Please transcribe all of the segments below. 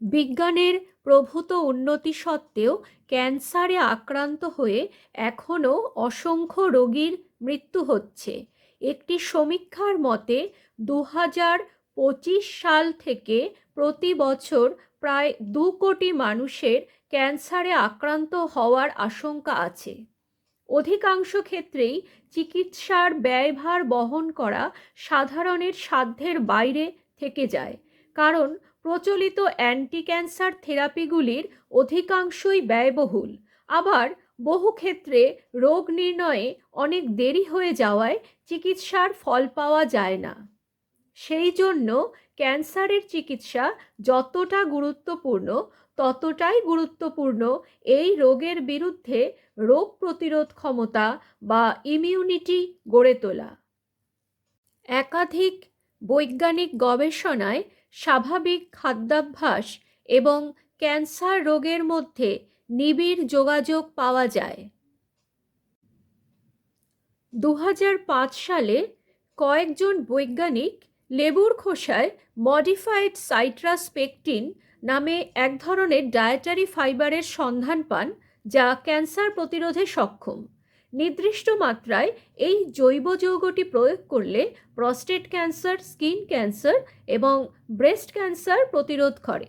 বিজ্ঞানের প্রভূত উন্নতি সত্ত্বেও ক্যান্সারে আক্রান্ত হয়ে এখনও অসংখ্য রোগীর মৃত্যু হচ্ছে। একটি সমীক্ষার মতে দু পঁচিশ সাল থেকে প্রতি বছর প্রায় দু কোটি মানুষের ক্যান্সারে আক্রান্ত হওয়ার আশঙ্কা আছে। অধিকাংশ ক্ষেত্রেই চিকিৎসার ব্যয়ভার বহন করা সাধারণের সাধ্যের বাইরে থেকে যায়। কারণ প্রচলিত অ্যান্টি ক্যান্সার থেরাপিগুলির অধিকাংশই ব্যয়বহুল। আবার বহু ক্ষেত্রে রোগ নির্ণয়ে অনেক দেরি হয়ে যাওয়ায় চিকিৎসার ফল পাওয়া যায় না। সেই জন্য ক্যান্সারের চিকিৎসা যতটা গুরুত্বপূর্ণ ততটাই গুরুত্বপূর্ণ এই রোগের বিরুদ্ধে রোগ প্রতিরোধ ক্ষমতা বা ইমিউনিটি গড়ে তোলা। একাধিক বৈজ্ঞানিক গবেষণায় স্বাভাবিক খাদ্যাভ্যাস এবং ক্যান্সার রোগের মধ্যে নিবিড় যোগাযোগ পাওয়া যায়। দু হাজার পাঁচ সালে কয়েকজন বৈজ্ঞানিক লেবুর খোসায় মডিফাইড সাইট্রাস পেকটিন নামে এক ধরনের ডায়েটারি ফাইবারের সন্ধান পান যা ক্যান্সার প্রতিরোধে সক্ষম। নির্দিষ্ট মাত্রায় এই জৈব যৌগটি প্রয়োগ করলে প্রস্টেট ক্যান্সার স্কিন ক্যান্সার এবং ব্রেস্ট ক্যান্সার প্রতিরোধ করে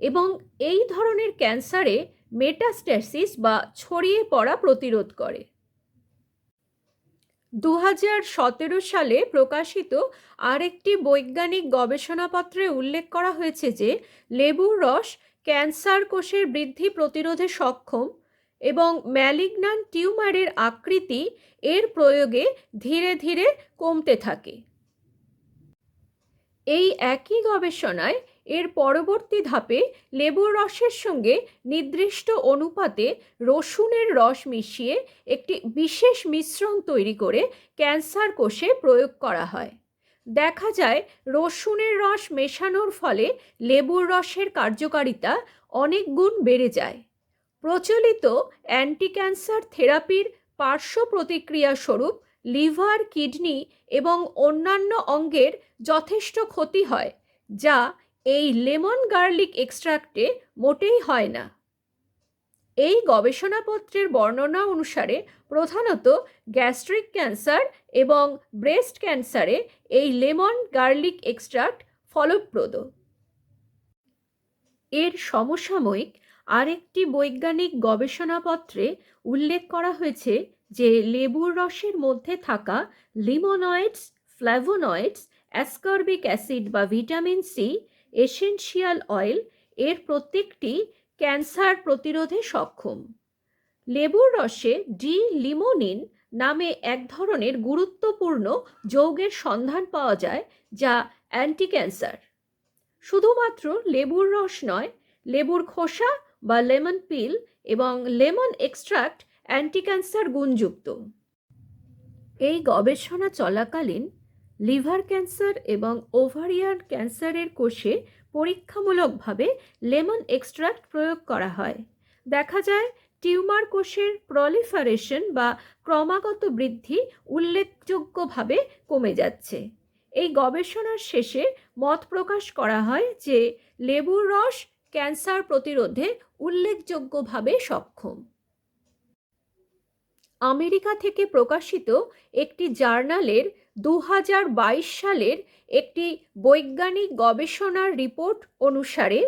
এবং এই ধরনের ক্যান্সারে মেটাস্ট্যাসিস বা ছড়িয়ে পড়া প্রতিরোধ করে। দু সালে প্রকাশিত আরেকটি বৈজ্ঞানিক গবেষণাপত্রে উল্লেখ করা হয়েছে যে লেবুর রস ক্যান্সার কোষের বৃদ্ধি প্রতিরোধে সক্ষম এবং ম্যালিগনান টিউমারের আকৃতি এর প্রয়োগে ধীরে ধীরে কমতে থাকে। এই একই গবেষণায় এর পরবর্তী ধাপে লেবুর রসের সঙ্গে নির্দিষ্ট অনুপাতে রসুনের রস মিশিয়ে একটি বিশেষ মিশ্রণ তৈরি করে ক্যান্সার কোষে প্রয়োগ করা হয়। দেখা যায়, রসুনের রস মেশানোর ফলে লেবুর রসের কার্যকারিতা অনেক গুণ বেড়ে যায়। প্রচলিত অ্যান্টি ক্যান্সার থেরাপির পার্শ্ব প্রতিক্রিয়া স্বরূপ লিভার, কিডনি এবং অন্যান্য অঙ্গের যথেষ্ট ক্ষতি হয়, যা এই লেমন গার্লিক এক্সট্রাক্টে মোটেই হয় না। এই গবেষণাপত্রের বর্ণনা অনুসারে প্রধানত গ্যাস্ট্রিক ক্যান্সার এবং ব্রেস্ট ক্যান্সারে এই লেমন গার্লিক এক্সট্রাক্ট ফলপ্রদ। এর সমসাময়িক আরেকটি বৈজ্ঞানিক গবেষণাপত্রে উল্লেখ করা হয়েছে যে লেবুর রসের মধ্যে থাকা লিমোনয়েডস ফ্ল্যাভোনয়েডস অ্যাসকর্বিক অ্যাসিড বা ভিটামিন সি এসেনশিয়াল অয়েল এর প্রত্যেকটি ক্যান্সার প্রতিরোধে সক্ষম। লেবুর রসে ডি লিমোনিন নামে এক ধরনের গুরুত্বপূর্ণ যৌগের সন্ধান পাওয়া যায় যা অ্যান্টি ক্যান্সার শুধুমাত্র লেবুর রস নয়, লেবুর খোসা বা লেমন পিল এবং লেমন এক্সট্রাক্ট অ্যান্টি ক্যান্সার গুণযুক্ত। এই গবেষণা চলাকালীন লিভার ক্যান্সার এবং ওভারিয়ান ক্যান্সারের কোষে পরীক্ষামূলকভাবে লেমন এক্সট্রাক্ট প্রয়োগ করা হয়। দেখা যায়, টিউমার কোষের প্রলিফারেশন বা ক্রমাগত বৃদ্ধি উল্লেখযোগ্যভাবে কমে যাচ্ছে। এই গবেষণার শেষে মত প্রকাশ করা হয় যে লেবুর রস ক্যান্সার প্রতিরোধে উল্লেখযোগ্যভাবে সক্ষম। আমেরিকা থেকে প্রকাশিত একটি জার্নালের দু হাজার বাইশ সালের একটি বৈজ্ঞানিক গবেষণার রিপোর্ট অনুসারে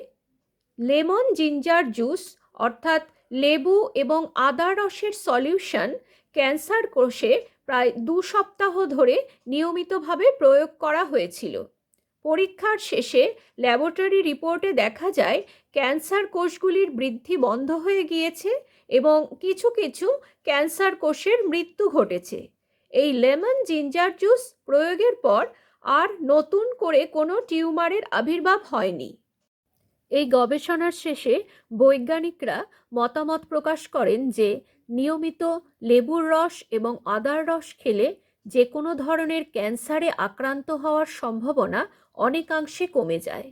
লেমন জিঞ্জার জুস, অর্থাৎ লেবু এবং আদা রসের সলিউশন ক্যান্সার কোষে প্রায় দু সপ্তাহ ধরে নিয়মিতভাবে প্রয়োগ করা হয়েছিল। পরীক্ষার শেষে ল্যাবরেটরি রিপোর্টে দেখা যায়, ক্যান্সার কোষগুলির বৃদ্ধি বন্ধ হয়ে গিয়েছে এবং কিছু কিছু ক্যান্সার কোষের মৃত্যু ঘটেছে। এই লেমন জিঞ্জার জুস প্রয়োগের পর আর নতুন করে কোনো টিউমারের আবির্ভাব হয়নি। এই গবেষণার শেষে বৈজ্ঞানিকরা মতামত প্রকাশ করেন যে নিয়মিত লেবুর রস এবং আদার রস খেলে যে কোনো ধরনের ক্যান্সারে আক্রান্ত হওয়ার সম্ভাবনা অনেকাংশে কমে যায়।